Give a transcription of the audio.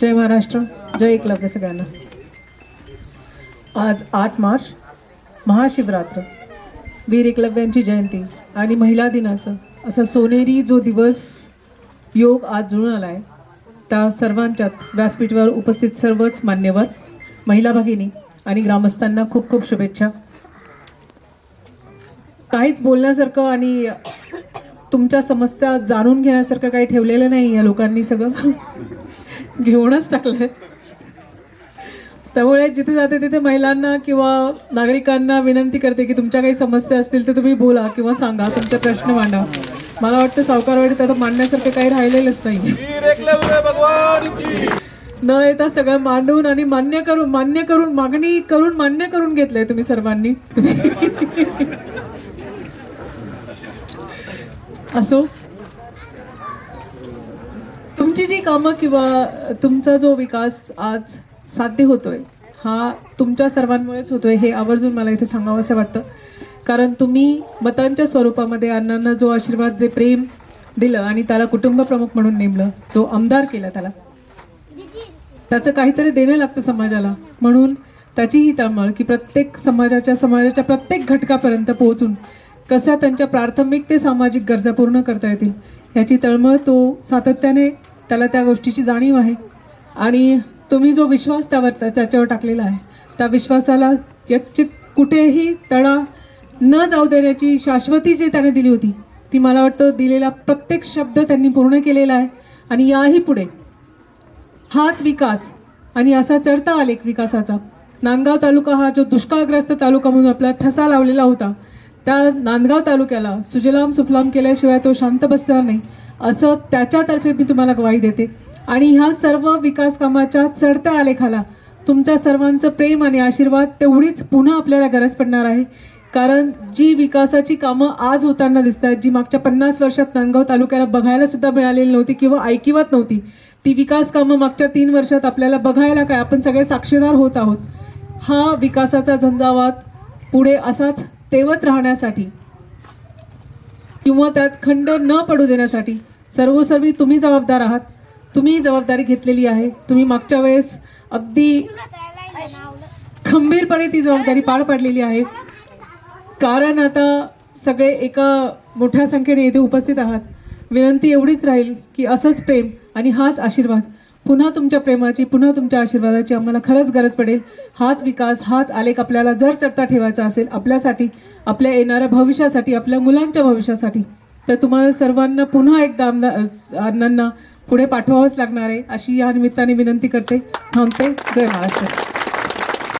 जय महाराष्ट्र जय एकलव्य सगळ्यांना. आज आठ मार्च महाशिवरात्र. वीर एकलव्यांची जयंती आणि महिला दिनाचं. असा सोनेरी जो दिवस योग आज जुळून आला आहे त्या सर्वांच्यात व्यासपीठावर उपस्थित सर्वच मान्यवर महिला भगिनी आणि ग्रामस्थांना खूप खूप शुभेच्छा. काहीच बोलण्यासारखं आणि तुमच्या समस्या जाणून घेण्यासारखं काही ठेवलेलं नाही या लोकांनी सगळं. घेऊनच टाकलंय. त्यामुळे जिथे जाते तिथे महिलांना किंवा नागरिकांना विनंती करते की तुमच्या काही समस्या असतील तर तुम्ही बोला किंवा सांगा तुमचे प्रश्न मांडा. मला वाटतं सावकारवाडीत आता मांडण्यासारखं काही राहिलेलंच नाही न येता सगळं मांडून आणि मान्य करून मान्य करून मागणी करून मान्य करून घेतलंय तुम्ही सर्वांनी. असो. तुमची जी कामं किंवा तुमचा जो विकास आज साध्य होतोय हा तुमच्या सर्वांमुळेच होतोय हे आवर्जून मला इथे सांगावं असं वाटतं. कारण तुम्ही मतांच्या स्वरूपामध्ये अण्णांना जो आशीर्वाद जे प्रेम दिलं आणि त्याला कुटुंब प्रमुख म्हणून नेमलं जो आमदार केला त्याला त्याचं काहीतरी देणं लागतं समाजाला. म्हणून त्याची ही तळमळ की प्रत्येक समाजाच्या समाजाच्या प्रत्येक घटकापर्यंत पोहोचून कशा त्यांच्या प्राथमिक ते सामाजिक गरजा पूर्ण करता येतील ह्याची तळमळ तो सातत्याने त्याला त्या गोष्टीची जाणीव आहे. आणि तुम्ही जो विश्वास त्यावर त्या- त्याच्यावर टाकलेला आहे त्या विश्वासाला यचित कुठेही तडा न जाऊ देण्याची शाश्वती जी त्याने दिली होती ती मला वाटतं दिलेला प्रत्येक शब्द त्यांनी पूर्ण केलेला आहे. आणि याही पुढे हाच विकास आणि असा चढता आलेख विकासाचा. नांदगाव तालुका हा जो दुष्काळग्रस्त तालुका म्हणून आपला ठसा लावलेला होता त्या नांदगाव तालुक्याला सुजलाम सुफलाम केल्याशिवाय तो शांत बसणार नाही असं त्याच्यातर्फे मी तुम्हाला ग्वाही देते. आणि ह्या सर्व विकास कामाच्या चढत्या आलेखाला तुमच्या सर्वांचं प्रेम आणि आशीर्वाद तेवढीच पुन्हा आपल्याला गरज पडणार आहे. कारण जी विकासाची कामं आज होताना दिसत आहेत जी मागच्या पन्नास वर्षात नांदगाव तालुक्याला बघायला सुद्धा मिळालेली नव्हती किंवा ऐकिवत नव्हती ती विकास कामं मागच्या तीन वर्षात आपल्याला बघायला काय आपण सगळे साक्षीदार होत आहोत. हा विकासाचा झंझावात पुढे असाच तेवत राहण्यासाठी किंवा त्यात खंड न पडू देण्यासाठी सर्वोसर्वी तुम्ही जबाबदार आहात. तुम्ही जबाबदारी घेतलेली आहे. तुम्ही मागच्या वेळेस अगदी खंबीरपणे ती जबाबदारी पार पाडलेली आहे. कारण आता सगळे एका मोठ्या संख्येने येथे उपस्थित आहात. विनंती एवढीच राहील की असंच प्रेम आणि हाच आशीर्वाद पुन्हा तुमच्या प्रेमाची पुन्हा तुमच्या आशीर्वादाची आम्हाला खरंच गरज पडेल. हाच विकास हाच आलेख आपल्याला जर चढता ठेवायचा असेल आपल्यासाठी आपल्या येणाऱ्या भविष्यासाठी आपल्या मुलांच्या भविष्यासाठी तर तुम्हाला सर्वांना पुन्हा एकदा आमदार अण्णांना पुढे पाठवावंच लागणार आहे अशी या निमित्ताने विनंती करते. थांबते. जय महाराष्ट्र.